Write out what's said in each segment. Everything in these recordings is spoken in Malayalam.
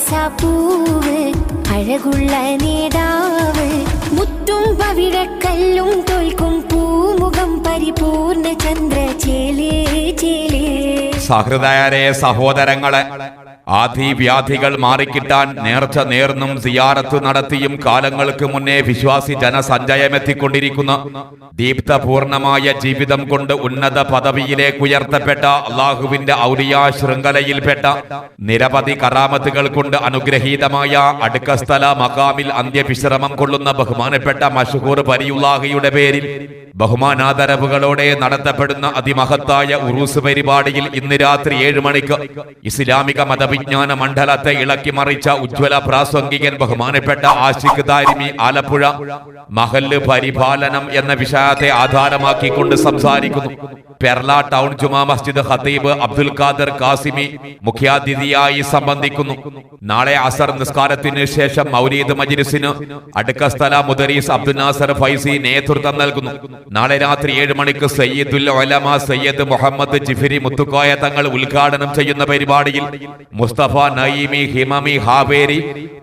റോസാപ്പൂവ് അഴകുള്ള നേടാവ് മുത്തും പവിഴക്കല്ലും തോൽക്കും പൂമുഖം പരിപൂർണ ചന്ദ്രചേലേ ചേലേ. സഹൃദയരെ സഹോദരങ്ങളെ ആധിവ്യാധികൾ മാറിക്കിട്ടാൻ നേർച്ച നേർന്നും സിയാറത്ത് നടത്തിയും കാലങ്ങൾക്ക് മുന്നേ വിശ്വാസി ജനസഞ്ചയമെത്തിക്കൊണ്ടിരിക്കുന്ന ദീപ്തപൂർണമായ ജീവിതം കൊണ്ട് ഉന്നത പദവിയിലേക്ക് ഉയർത്തപ്പെട്ട അള്ളാഹുവിന്റെ ഔലിയ ശൃംഖലയിൽപ്പെട്ട നിരവധി കറാമത്തുകൾ കൊണ്ട് അനുഗ്രഹീതമായ അടുക്കസ്ഥല മകാമിൽ അന്ത്യവിശ്രമം കൊള്ളുന്ന ബഹുമാനപ്പെട്ട മഷഹൂർ പരിയുള്ളാഹിയുടെ പേരിൽ ബഹുമാനാദരവുകളോടെ നടത്തപ്പെടുന്ന അതിമഹത്തായ ഉറൂസ് പരിപാടിയിൽ ഇന്ന് രാത്രി ഏഴ് മണിക്ക് ഇസ്ലാമിക മതവിജ്ഞാന മണ്ഡലത്തെ ഇളക്കി മറിച്ച ഉജ്ജ്വല പ്രാസംഗികൻ ബഹുമാനപ്പെട്ട ആഷിഖ് ദാരിമി ആലപ്പുഴ മഹല്ല് പരിപാലനം എന്ന വിഷയത്തെ ആധാരമാക്കിക്കൊണ്ട് സംസാരിക്കുന്നു. പെർല ടൗൺ ജുമാ മസ്ജിദ് ഹത്തീബ് അബ്ദുൽ ഖാദർ കാസിമി മുഖ്യാതിഥിയായി സംബന്ധിക്കുന്നു. നാളെ അസർ നിസ്കാരത്തിന് ശേഷം മൗലീദ് മജ്ലിസിന് അടുക്കസ്ഥല മുദരീസ് അബ്ദുൽ നാസർ ഫൈസി നേതൃത്വം നൽകുന്നു. നാളെ രാത്രി ഏഴ് മണിക്ക് സയ്യിദുൽ ഒലമ സയ്യദ് മുഹമ്മദ് ജിഫിരി മുത്തുക്കോയ തങ്ങൾ ഉദ്ഘാടനം ചെയ്യുന്ന പരിപാടിയിൽ മുസ്തഫ നയിമി ഹിമമി ഹാവേരി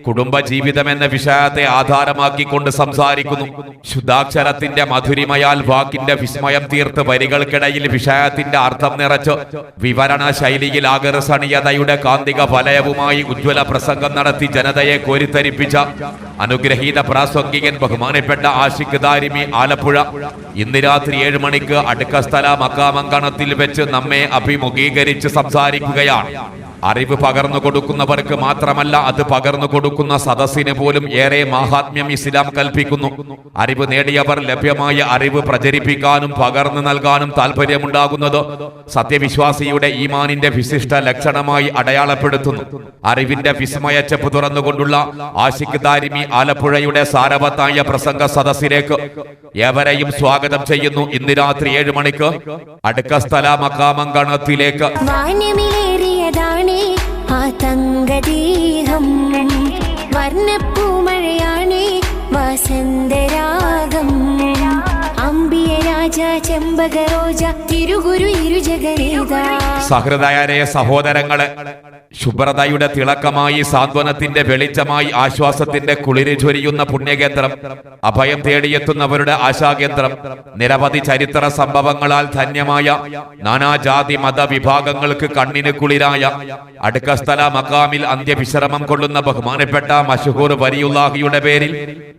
കുടുംബജീവിതം എന്ന വിഷയത്തെ ആധാരമാക്കിക്കൊണ്ട് സംസാരിക്കുന്നു. ശുദ്ധാക്ഷരത്തിന്റെ മധുരിമയാൽ വാക്കിന്റെ വിസ്മയം തീർത്ത് വരികൾക്കിടയിൽ വിഷയത്തിന്റെ അർത്ഥം നിറച്ച് വിവരണ ശൈലിയിൽ ആകർഷണീയതയുടെ കാന്തിക ഫലയവുമായി ഉജ്ജ്വല പ്രസംഗം നടത്തി ജനതയെ കോരിത്തരിപ്പിച്ച അനുഗ്രഹീത പ്രാസംഗികൻ ബഹുമാനപ്പെട്ട ആഷിഖ് ദാരിമി ആലപ്പുഴ. ഇന്ന് രാത്രി ഏഴ് മണിക്ക് അടുക്കസ്ഥല മക്കാമങ്കണത്തിൽ വെച്ച് നമ്മെ അഭിമുഖീകരിച്ച് സംസാരിക്കുകയാണ്. അറിവ് പകർന്നു കൊടുക്കുന്നവർക്ക് മാത്രമല്ല അത് പകർന്നു കൊടുക്കുന്ന സദസ്സിന് പോലും ഏറെ മഹാത്മ്യം ഇസ്ലാം കൽപ്പിക്കുന്നു. അറിവ് നേടിയവർ ലഭ്യമായ അറിവ് പ്രചരിപ്പിക്കാനും പകർന്നു നൽകാനും താല്പര്യമുണ്ടാകുന്നത് സത്യവിശ്വാസിയുടെ ഈമാനിന്റെ വിശിഷ്ട ലക്ഷണമായി അടയാളപ്പെടുത്തുന്നു. അറിവിന്റെ വിസ്മയച്ചപ്പ് തുറന്നുകൊണ്ടുള്ള ആഷിഖ് ദാരിമി ആലപ്പുഴയുടെ സാരവത്തായ പ്രസംഗ സദസ്സിലേക്ക് ഏവരെയും സ്വാഗതം ചെയ്യുന്നു ഇന്ന് രാത്രി ഏഴ് മണിക്ക്. അടുക്കസ്ഥല മക്കാമങ്കണത്തിലേക്ക് വാനമിലേറിയതാണ് ആ തങ്കദേഹം. വർണപ്പൂമഴയാണേ വസന്തരാഗം. സഹൃദയരെ സഹോദരങ്ങളെ ശുഭ്രതയുടെ തിളക്കമായി സാന്ത്വനത്തിന്റെ വെളിച്ചമായി ആശ്വാസത്തിന്റെ കുളിര് ചൊരിയുന്ന പുണ്യകേന്ദ്രം അഭയം തേടിയെത്തുന്നവരുടെ ആശാകേന്ദ്രം നിരവധി ചരിത്ര സംഭവങ്ങളാൽ ധന്യമായ നാനാജാതി മതവിഭാഗങ്ങൾക്ക് കണ്ണിന് കുളിരായ അടുക്കസ്ഥല മക്കാമിൽ അന്ത്യവിശ്രമം കൊള്ളുന്ന ബഹുമാനപ്പെട്ട മഷഹൂർ വരിയുല്ലാഹിയുടെ പേരിൽ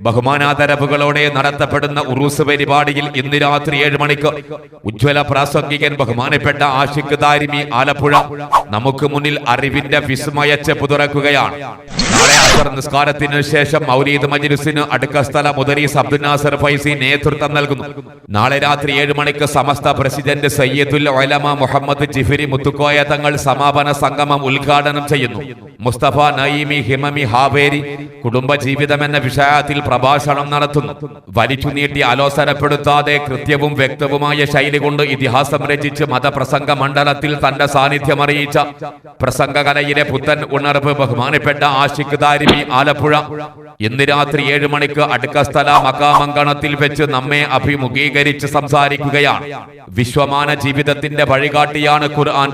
ബഹുമാനാദരവുകളോടെ നടത്തപ്പെടുന്ന ഉറൂസ് പരിപാടിയിൽ ഇന്ന് രാത്രി ഏഴ് മണിക്ക് ഉജ്ജ്വല പ്രാസംഗികൻ ബഹുമാനപ്പെട്ട ആഷിഖ് ദാരിമി ആലപ്പുഴ നമുക്ക് മുന്നിൽ അറിവിന്റെ വിസ്മയച്ച് തുറക്കുകയാണ് നാളെ അസർ നിസ്കാരത്തിന് ശേഷം മൗലീദ് മജ്ലിസിന് അടുക്കസ്ഥല മുദരീസ് അബ്ദുൽ ഫൈസി നേതൃത്വം നൽകുന്നു. നാളെ രാത്രി ഏഴ് മണിക്ക് സമസ്ത പ്രസിഡന്റ് സയ്യിദുൽ ഒലമ മുഹമ്മദ് ജിഫിരി മുത്തുക്കോയ തങ്ങൾ സമാപന സംഗമം ഉദ്ഘാടനം ചെയ്യുന്നു. മുസ്തഫ നഈമി ഹിമമി ഹാവേരി കുടുംബജീവിതം എന്ന വിഷയത്തിൽ പ്രഭാഷണം നടത്തുന്നു. വലിച്ചു നീട്ടി ആലോചനപ്പെടുത്താതെ കൃത്യവും വ്യക്തവുമായ ശൈലി കൊണ്ട് ഇതിഹാസം രചിച്ച് മതപ്രസംഗ മണ്ഡലത്തിൽ തന്റെ സാന്നിധ്യം അറിയിച്ച പ്രസംഗകലയിലെ പുത്തൻ ഉണർവ് ബഹുമാനപ്പെട്ട ദാരിമി ആലപ്പുഴ. ഇന്ന് രാത്രി ഏഴ് മണിക്ക് അടുക്കസ്ഥല മകാമങ്കണത്തിൽ വെച്ച് നമ്മെ അഭിമുഖീകരിച്ച് സംസാരിക്കുകയാണ്. വിശ്വമാന ജീവിതത്തിന്റെ വഴികാട്ടിയാണ് ഖുർആൻ.